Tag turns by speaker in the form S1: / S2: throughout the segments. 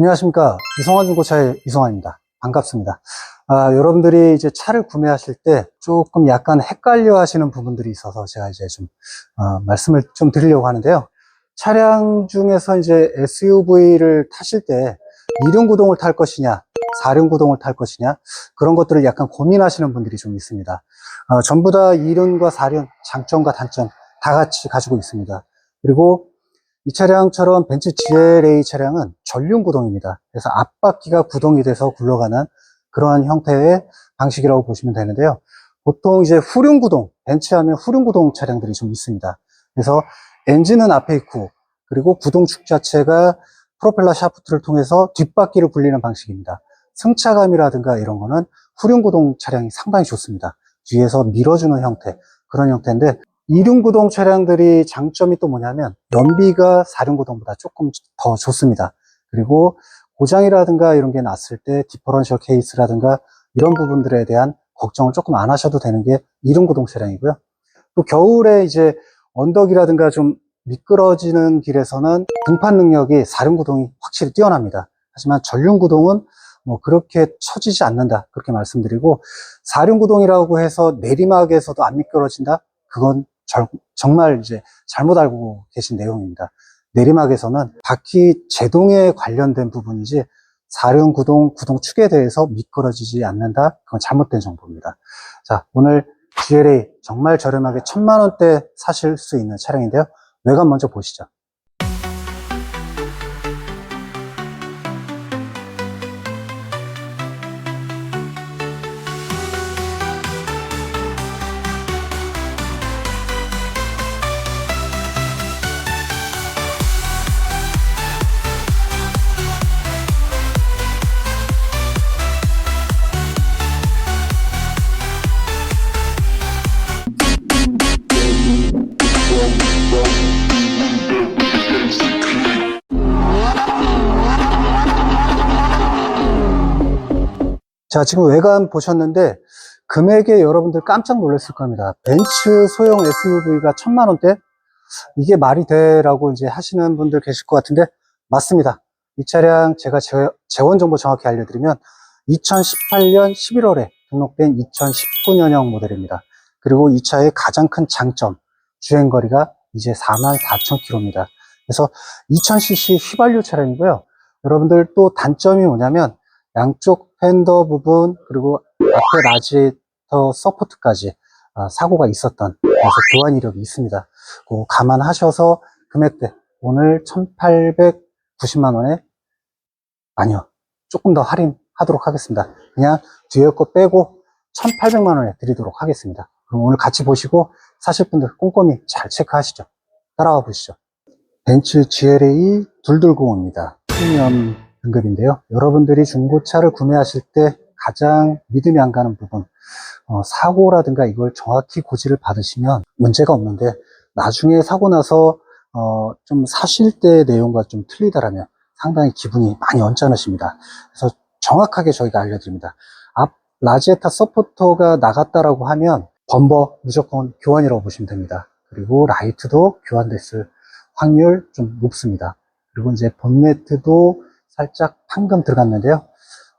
S1: 안녕하십니까. 이성환 중고차의 이성환입니다. 반갑습니다. 아, 여러분들이 이제 차를 구매하실 때 조금 약간 헷갈려 하시는 부분들이 있어서 제가 이제 좀, 어, 말씀을 좀 드리려고 하는데요. 차량 중에서 이제 SUV를 타실 때 2륜 구동을 탈 것이냐, 4륜 구동을 탈 것이냐, 그런 것들을 약간 고민하시는 분들이 좀 있습니다. 어, 전부 다 2륜과 4륜, 장점과 단점 다 같이 가지고 있습니다. 그리고 이 차량처럼 벤츠 GLA 차량은 전륜 구동입니다. 그래서 앞바퀴가 구동이 돼서 굴러가는 그러한 형태의 방식이라고 보시면 되는데요. 보통 이제 후륜 구동, 벤츠 하면 후륜 구동 차량들이 좀 있습니다. 그래서 엔진은 앞에 있고, 그리고 구동 축 자체가 프로펠러 샤프트를 통해서 뒷바퀴를 굴리는 방식입니다. 승차감이라든가 이런 거는 후륜 구동 차량이 상당히 좋습니다. 뒤에서 밀어주는 형태, 그런 형태인데, 이륜 구동 차량들이 장점이 또 뭐냐면 연비가 사륜 구동보다 조금 더 좋습니다. 그리고 고장이라든가 이런 게 났을 때 디퍼런셜 케이스라든가 이런 부분들에 대한 걱정을 조금 안 하셔도 되는 게 이륜 구동 차량이고요. 또 겨울에 이제 언덕이라든가 좀 미끄러지는 길에서는 등판 능력이 사륜 구동이 확실히 뛰어납니다. 하지만 전륜 구동은 뭐 그렇게 처지지 않는다 그렇게 말씀드리고 사륜 구동이라고 해서 내리막에서도 안 미끄러진다 그건 절- 정말 이제 잘못 알고 계신 내용입니다. 내리막에서는 바퀴 제동에 관련된 부분이지 사륜 구동, 구동 축에 대해서 미끄러지지 않는다? 그건 잘못된 정보입니다. 자, 오늘 GLA 정말 저렴하게 천만 원대 사실 수 있는 차량인데요. 외관 먼저 보시죠. 자, 지금 외관 보셨는데 금액에 여러분들 깜짝 놀랐을 겁니다. 벤츠 소형 SUV가 천만 원대? 이게 말이 돼 라고 이제 하시는 분들 계실 것 같은데 맞습니다. 이 차량 제가 재, 재원 정보 정확히 알려드리면 2018년 11월에 등록된 2019년형 모델입니다. 그리고 이 차의 가장 큰 장점 주행거리가 이제 44,000km입니다. 그래서 2000cc 휘발유 차량이고요. 여러분들 또 단점이 뭐냐면 양쪽 팬더 부분 그리고 앞에 라지에터 서포트까지 아, 사고가 있었던 그래서 교환 이력이 있습니다. 감안하셔서 금액대 오늘 1,890만 원에 아니요 조금 더 할인하도록 하겠습니다. 그냥 뒤에 거 빼고 1,800만 원에 드리도록 하겠습니다. 그럼 오늘 같이 보시고 사실 분들 꼼꼼히 잘 체크하시죠. 따라와 보시죠. 벤츠 GLA 둘둘공입니다. 프리미엄 등급인데요. 여러분들이 중고차를 구매하실 때 가장 믿음이 안 가는 부분, 어, 사고라든가 이걸 정확히 고지를 받으시면 문제가 없는데 나중에 사고 나서 어, 좀 사실 때 내용과 좀 틀리다라면 상당히 기분이 많이 언짢으십니다. 그래서 정확하게 저희가 알려드립니다. 앞 라지에타 서포터가 나갔다라고 하면 범버 무조건 교환이라고 보시면 됩니다. 그리고 라이트도 교환됐을 확률 좀 높습니다. 그리고 이제 본네트도 살짝 판금 들어갔는데요.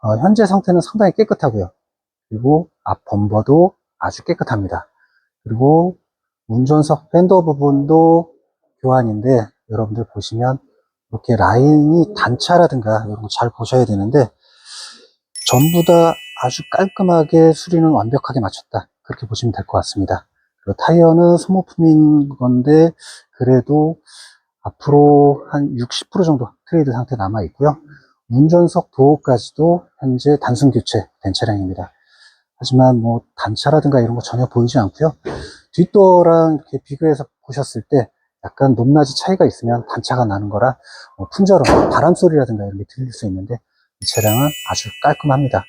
S1: 어, 현재 상태는 상당히 깨끗하고요. 그리고 앞 범버도 아주 깨끗합니다. 그리고 운전석 팬더 부분도 교환인데 여러분들 보시면 이렇게 라인이 단차라든가 이런 거 잘 보셔야 되는데 전부 다 아주 깔끔하게 수리는 완벽하게 맞췄다. 그렇게 보시면 될 것 같습니다. 그리고 타이어는 소모품인 건데 그래도 앞으로 한 60% 정도 트레이드 상태 남아 있고요. 운전석 도어까지도 현재 단순 교체된 차량입니다. 하지만 뭐 단차라든가 이런 거 전혀 보이지 않고요. 뒷도어랑 이렇게 비교해서 보셨을 때 약간 높낮이 차이가 있으면 단차가 나는 거라 뭐 풍절음, 바람 소리라든가 이런 게 들릴 수 있는데 이 차량은 아주 깔끔합니다.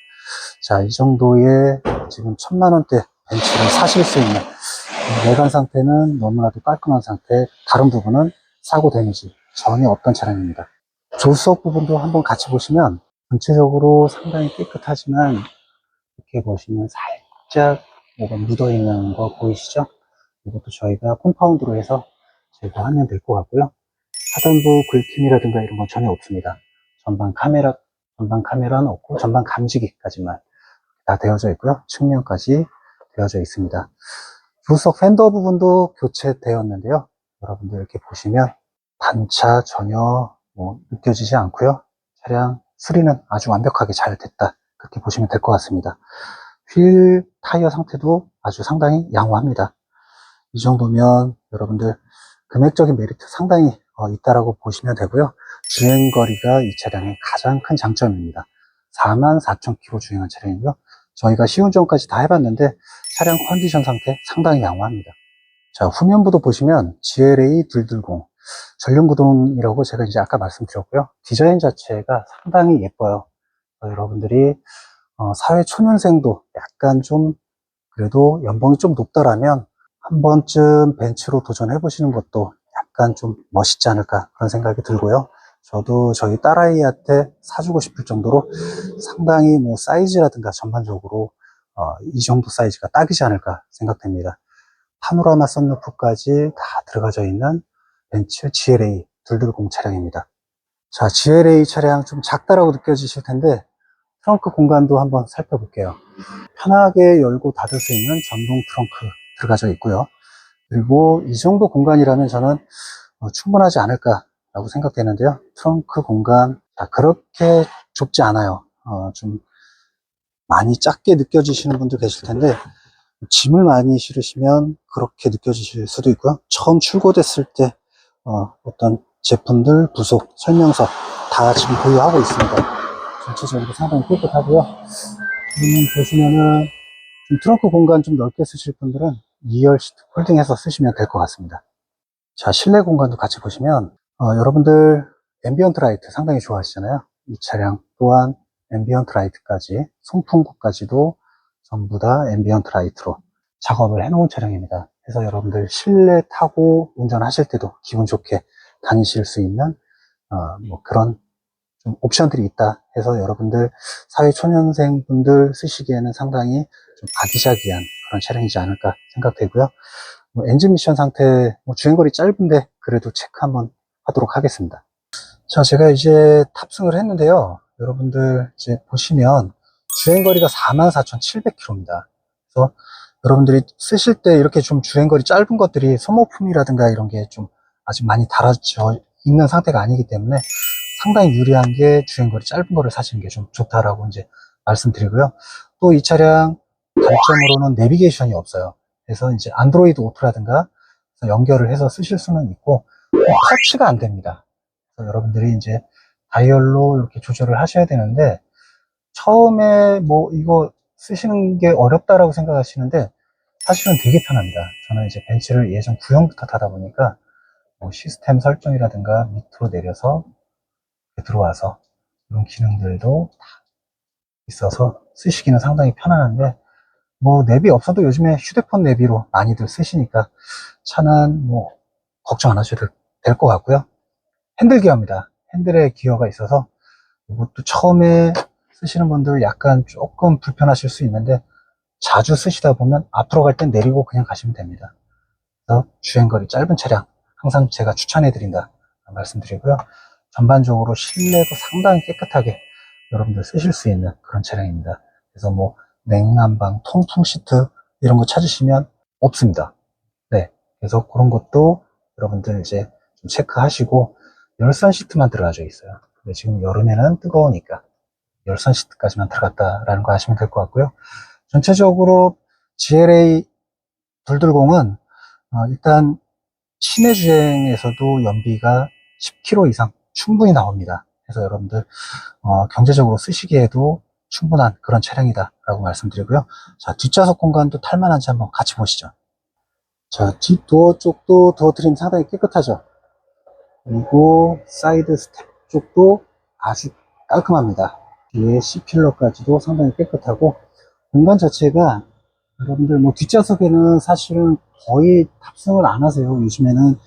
S1: 자, 이 정도의 지금 천만 원대 벤츠를 사실 수 있는 외관 상태는 너무나도 깔끔한 상태, 다른 부분은 사고 데미지 전혀 없던 차량입니다. 조수석 부분도 한번 같이 보시면 전체적으로 상당히 깨끗하지만 이렇게 보시면 살짝 뭐가 묻어 있는 거 보이시죠? 이것도 저희가 콤파운드로 해서 제거하면 될 것 같고요. 하단부 긁힘이라든가 이런 건 전혀 없습니다. 전방 카메라, 전방 카메라는 없고 전방 감지기까지만 다 되어져 있고요. 측면까지 되어져 있습니다. 조수석 팬더 부분도 교체되었는데요. 여러분들 이렇게 보시면 반차 전혀 뭐 느껴지지 않고요. 차량 수리는 아주 완벽하게 잘 됐다. 그렇게 보시면 될 것 같습니다. 휠 타이어 상태도 아주 상당히 양호합니다. 이 정도면 여러분들 금액적인 메리트 상당히 어, 있다라고 보시면 되고요. 주행 거리가 이 차량의 가장 큰 장점입니다. 44,000km 주행한 차량이고요. 저희가 시운전까지 다 해봤는데 차량 컨디션 상태 상당히 양호합니다. 자, 후면부도 보시면 GLA 220 전륜구동이라고 제가 이제 아까 말씀드렸고요. 디자인 자체가 상당히 예뻐요. 어, 여러분들이 어, 사회 초년생도 약간 좀 그래도 연봉이 좀 높더라면 한 번쯤 벤츠로 도전해 보시는 것도 약간 좀 멋있지 않을까 그런 생각이 들고요. 저도 저희 딸아이한테 사주고 싶을 정도로 상당히 뭐 사이즈라든가 전반적으로 어, 이 정도 사이즈가 딱이지 않을까 생각됩니다. 파노라마 썬루프까지 다 들어가져 있는 벤츠 GLA 220 차량입니다. 자, GLA 차량 좀 작다라고 느껴지실 텐데 트렁크 공간도 한번 살펴볼게요. 편하게 열고 닫을 수 있는 전동 트렁크 들어가져 있고요. 그리고 이 정도 공간이라면 저는 어, 충분하지 않을까라고 생각되는데요. 트렁크 공간 자, 그렇게 좁지 않아요. 어, 좀 많이 작게 느껴지시는 분들 계실 텐데 짐을 많이 실으시면 그렇게 느껴지실 수도 있고요. 처음 출고됐을 때 어, 떤 제품들 부속 설명서 다 지금 보유하고 있습니다. 전체적으로 상당히 깨끗하고요. 음, 보시면은 좀 트렁크 공간 좀 넓게 쓰실 분들은 2열 시트 폴딩해서 쓰시면 될 것 같습니다. 자, 실내 공간도 같이 보시면 어, 여러분들 앰비언트 라이트 상당히 좋아하시잖아요. 이 차량 또한 앰비언트 라이트까지 송풍구까지도 전부 다 앰비언트 라이트로 작업을 해놓은 차량입니다. 그래서 여러분들 실내 타고 운전하실 때도 기분 좋게 다니실 수 있는 어, 뭐 그런 좀 옵션들이 있다 해서 여러분들 사회 초년생 분들 쓰시기에는 상당히 좀 아기자기한 그런 차량이지 않을까 생각되고요. 뭐 엔진 미션 상태 뭐 주행거리 짧은데 그래도 체크 한번 하도록 하겠습니다. 자, 제가 이제 탑승을 했는데요. 여러분들 이제 보시면 주행거리가 44,700km입니다. 그래서 여러분들이 쓰실 때 이렇게 좀 주행거리 짧은 것들이 소모품이라든가 이런 게 좀 아직 많이 달아져 있는 상태가 아니기 때문에 상당히 유리한 게 주행거리 짧은 거를 사시는 게 좀 좋다라고 이제 말씀드리고요. 또 이 차량 단점으로는 내비게이션이 없어요. 그래서 이제 안드로이드 오토라든가 연결을 해서 쓰실 수는 있고 터치가 안 됩니다. 그래서 여러분들이 이제 다이얼로 이렇게 조절을 하셔야 되는데 처음에 뭐 이거 쓰시는 게 어렵다라고 생각하시는데 사실은 되게 편합니다. 저는 이제 벤츠를 예전 구형부터 타다 보니까 뭐 시스템 설정이라든가 밑으로 내려서 들어와서 이런 기능들도 다 있어서 쓰시기는 상당히 편안한데 뭐 내비 없어도 요즘에 휴대폰 내비로 많이들 쓰시니까 차는 뭐 걱정 안 하셔도 될 것 같고요. 핸들 기어입니다. 핸들에 기어가 있어서 이것도 처음에 쓰시는 분들 약간 조금 불편하실 수 있는데 자주 쓰시다 보면 앞으로 갈 땐 내리고 그냥 가시면 됩니다. 그래서 주행거리 짧은 차량 항상 제가 추천해 드린다 말씀드리고요. 전반적으로 실내도 상당히 깨끗하게 여러분들 쓰실 수 있는 그런 차량입니다. 그래서 뭐 냉난방, 통풍 시트 이런 거 찾으시면 없습니다. 네. 그래서 그런 것도 여러분들 이제 좀 체크하시고 열선 시트만 들어가져 있어요. 근데 지금 여름에는 뜨거우니까 열선 시트까지만 들어갔다라는 거 아시면 될 것 같고요. 전체적으로 GLA 220은 어, 일단 시내 주행에서도 연비가 10km 이상 충분히 나옵니다. 그래서 여러분들 어, 경제적으로 쓰시기에도 충분한 그런 차량이다 라고 말씀드리고요. 자 뒷좌석 공간도 탈만한지 한번 같이 보시죠. 자 뒷도어 쪽도 도어 트림 상당히 깨끗하죠. 그리고 사이드 스텝 쪽도 아주 깔끔합니다. 뒤에 C필러까지도 상당히 깨끗하고 공간 자체가 여러분들 뭐 뒷좌석에는 사실은 거의 탑승을 안 하세요. 요즘에는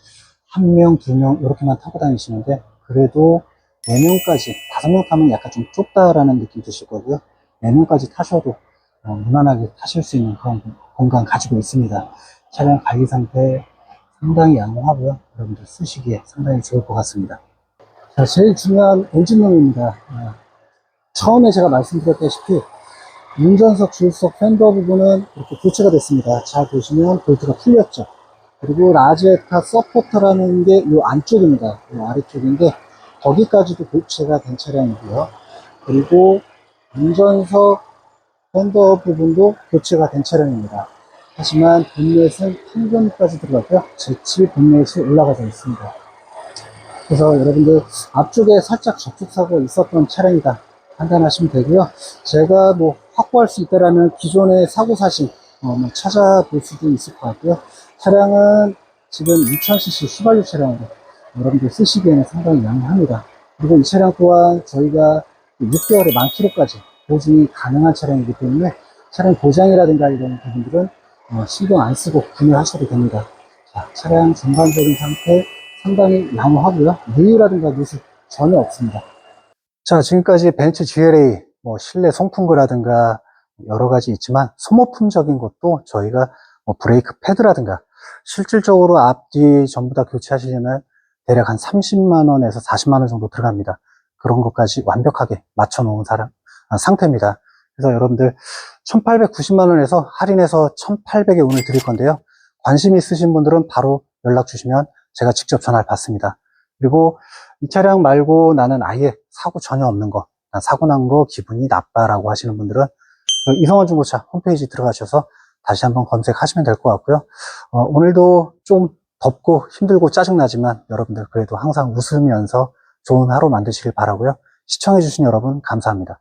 S1: 한 명, 두 명 이렇게만 타고 다니시는데 그래도 4명까지, 5명 타면 약간 좀 좁다라는 느낌 드실 거고요. 4명까지 타셔도 어, 무난하게 타실 수 있는 그런 공간 가지고 있습니다. 차량 관리 상태 상당히 양호하고요. 여러분들 쓰시기에 상당히 좋을 것 같습니다. 자, 제일 중요한 엔진룸입니다. 아, 처음에 제가 말씀드렸다시피 운전석, 주유석, 팬더 부분은 이렇게 교체가 됐습니다. 잘 보시면 볼트가 풀렸죠. 그리고 라지에타 서포터라는 게 이 안쪽입니다. 이 아래쪽인데 거기까지도 교체가 된 차량이고요. 그리고 운전석 팬더 부분도 교체가 된 차량입니다. 하지만 본넷은 평균까지 들어갔고요. 제칠 본넷이 올라가져 있습니다. 그래서 여러분들 앞쪽에 살짝 접촉사고 있었던 차량이다 판단하시면 되고요. 제가 뭐 확보할 수 있다라면 기존의 사고 사실 어, 뭐 찾아볼 수도 있을 것 같고요. 차량은 지금 2000cc 휘발유 차량으로 여러분들 쓰시기에는 상당히 양호합니다. 그리고 이 차량 또한 저희가 6개월에 만 킬로까지 보증이 가능한 차량이기 때문에 차량 보장이라든가 이런 부분들은 어, 신경 안 쓰고 구매하셔도 됩니다. 자, 차량 전반적인 상태 상당히 양호하고요. 누유라든가 누수 전혀 없습니다. 자, 지금까지 벤츠 GLA 뭐 실내 송풍구라든가 여러 가지 있지만 소모품적인 것도 저희가 뭐 브레이크 패드라든가 실질적으로 앞뒤 전부 다 교체하시려면 대략 한 30만 원에서 40만 원 정도 들어갑니다. 그런 것까지 완벽하게 맞춰 놓은 사람 아, 상태입니다. 그래서 여러분들 1890만 원에서 할인해서 1800에 오늘 드릴 건데요. 관심 있으신 분들은 바로 연락 주시면 제가 직접 전화를 받습니다. 그리고 이 차량 말고 나는 아예 사고 전혀 없는 거, 난 사고 난 거 기분이 나빠라고 하시는 분들은 이성원 중고차 홈페이지 들어가셔서 다시 한번 검색하시면 될 것 같고요. 어, 오늘도 좀 덥고 힘들고 짜증나지만 여러분들 그래도 항상 웃으면서 좋은 하루 만드시길 바라고요. 시청해주신 여러분 감사합니다.